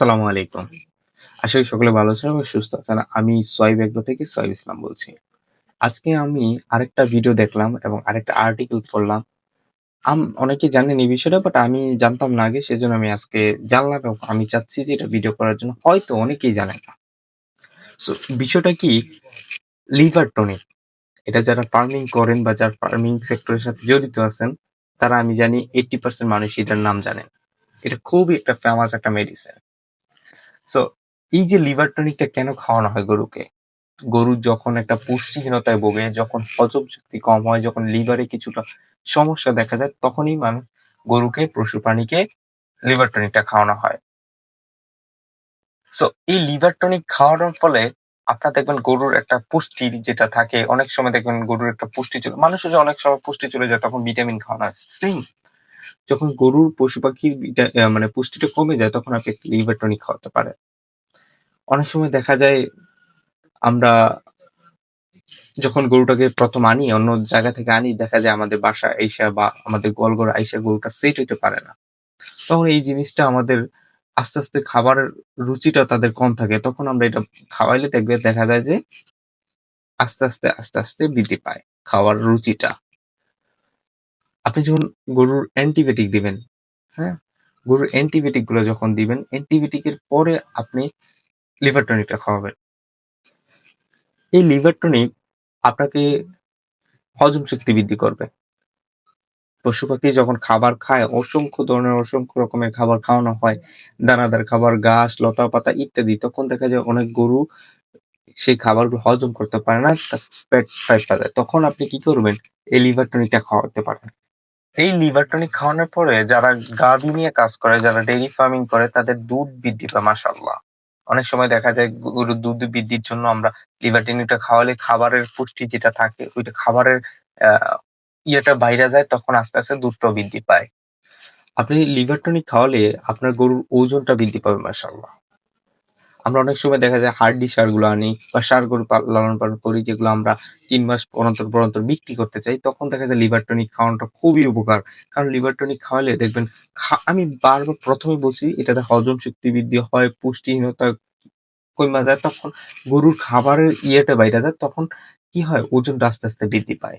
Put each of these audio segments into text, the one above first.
আসসালামু আলাইকুম। আশা করি সকলে ভালো আছেন এবং সুস্থ আছেন। আমি সোহাইব এগ্রো থেকে সোহাইব ইসলাম বলছি। আজকে আমি আরেকটা ভিডিও দেখলাম এবং আরেকটা আর্টিকেল পড়লাম। আম অনেকে জানেন এই বিষয়টা বাট আমি জানতাম না আগে, সেজন্য আমি আজকে জানলাম এবং আমি চাচ্ছি যে এটা ভিডিও করার জন্য হয়তো অনেকেই জানে না। সো বিষয়টা কি লিভার টনিক এটা যারা ফার্মিং করেন বা যারা ফার্মিং সেক্টরের সাথে জড়িত আছেন, তারা আমি জানি 80% মানুষ এটার নাম জানেন। এটা খুবই একটা ফেমাস একটা মেডিসিন। সো এই যে লিভার টনিকটা কেন খাওয়ানো হয় গরুকে? গরু যখন একটা পুষ্টিহীনতায় ভোগে, যখন হজম শক্তি কম হয়, যখন লিভারে কিছুটা সমস্যা দেখা যায়, তখনই মানুষ গরুকে, পশু প্রাণীকে লিভার টনিকটা খাওয়ানো হয়। সো এই লিভার টনিক খাওয়ানোর ফলে আপনার দেখবেন গরুর একটা পুষ্টি যেটা থাকে, অনেক সময় দেখবেন গরুর একটা পুষ্টি চলে মানুষের যে অনেক সময় পুষ্টি চলে যায় তখন ভিটামিন খাওয়ানো হয়। সেম যখন গরুর পশু পাখির মানে পুষ্টিটা কমে যায় তখন আপনি একটা লিভার টনিক খাওয়াতে পারেন। অনেক সময় দেখা যায় আমরা যখন গরুটাকে ১ম আনি অন্য জায়গা থেকে আনি দেখা যায় আমাদের বাসায় আইসা বা আমাদের গোয়ালঘরে আইসা গরুটা সেট হইতে পারে না। তখন এই জিনিসটা আমাদের আস্তে, আস্তে খাবারের রুচিটা তাদের কম থাকে। তখন আমরা এটা খাওয়াইলে দেখবে দেখা যায় যে আস্তে, আস্তে, আস্তে, আস্তে বৃদ্ধি পায় খাওয়ার রুচিটা। আপনি যখন গরুর অ্যান্টিবায়োটিক দিবেন, হ্যাঁ? গরুর অ্যান্টিবায়োটিকগুলো যখন দিবেন, অ্যান্টিবায়োটিক এর পরে আপনি লিভার টনিকটা খাওয়াবেন। এই লিভার টনিক আপনাকে হজম শক্তি বৃদ্ধি করবে। পশু পাখি যখন খাবার খায় অসংখ্য ধরনের অসংখ্য রকমের খাবার খাওয়ানো হয়। দানাদার খাবার, ঘাস, লতা-পাতা ইত্যাদি। তখন দেখা যায় অনেক গরু সেই খাবারগুলো হজম করতে পারে না। পেট ফাইস্টা যায়। তখন আপনি কি করবেন? এই লিভার টনিকটা খাওয়াতে পারেন। এই লিভার টনিক খাওয়ানোর পরে যারা গাভী নিয়ে কাজ করে, যারা ডেইরি ফার্মিং করে তাদের দুধ বৃদ্ধি পায় মাশাআল্লাহ। অনেক সময় দেখা যায় গরুর দুধ বৃদ্ধির জন্য আমরা লিভার টনিকটা খাওয়ালে খাবারের পুষ্টি যেটা থাকে ওইটা খাবারের ইয়েটা বাইরে যায় তখন আস্তে, আস্তে দুধটাও বৃদ্ধি পায়। আপনি লিভার টনিক খাওয়ালে আপনার গরুর ওজনটা বৃদ্ধি পাবে মাশাআল্লাহ। আমরা অনেক সময় দেখা যায় হার্ডি সারগুলো আনি বা সার গরু লালন পালন করি যেগুলো আমরা তিন মাস অনন্তর, অনন্তর বিক্রি করতে চাই তখন দেখা যায় লিভার টনিক খাওয়ানোটা খুবই উপকার। কারণ লিভার টনিক খাওয়ালে দেখবেন আমি বারবার প্রথমে বলছি এটাতে হজম শক্তি বৃদ্ধি হয়, পুষ্টিহীনতা কইমা যায় তখন গরুর খাবারের ইয়েটা বাইরে যায় তখন কি হয়? ওজন আস্তে, আস্তে বৃদ্ধি পায়।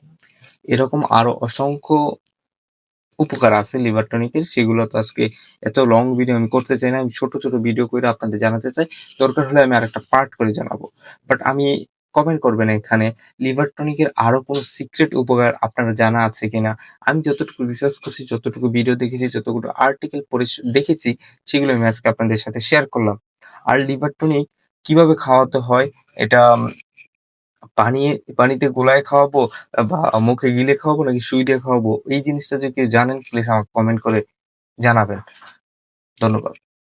এরকম আরও অসংখ্য উপকার আছে লিভার টনিকের সেগুলো তো আজকে এত লং ভিডিও আমি করতে চাই না। আমি ছোট, ছোট ভিডিও করে আপনাদের জানাতে চাই। দরকার হলে আমি আরেকটা পার্ট করে জানাব। বাট আমি কমেন্ট করবেন এখানে লিভার টনিকের আরও কোনো সিক্রেট উপকার আপনার জানা আছে কিনা? আমি যতটুকু রিসার্চ করছি, যতটুকু ভিডিও দেখেছি, যতটুকু আর্টিকেল পড়ে দেখেছি সেগুলো আমি আজকে আপনাদের সাথে শেয়ার করলাম। আর লিভার টনিক কীভাবে খাওয়াতে হয় এটা পানি, পানিতে গোলায় খাওয়াবো বা মুখে গিলে খাওয়াবো নাকি সুই দিয়ে খাওয়াবো? এই জিনিসটা যদি কেউ জানেন প্লিজ আমাকে কমেন্ট করে জানাবেন। ধন্যবাদ।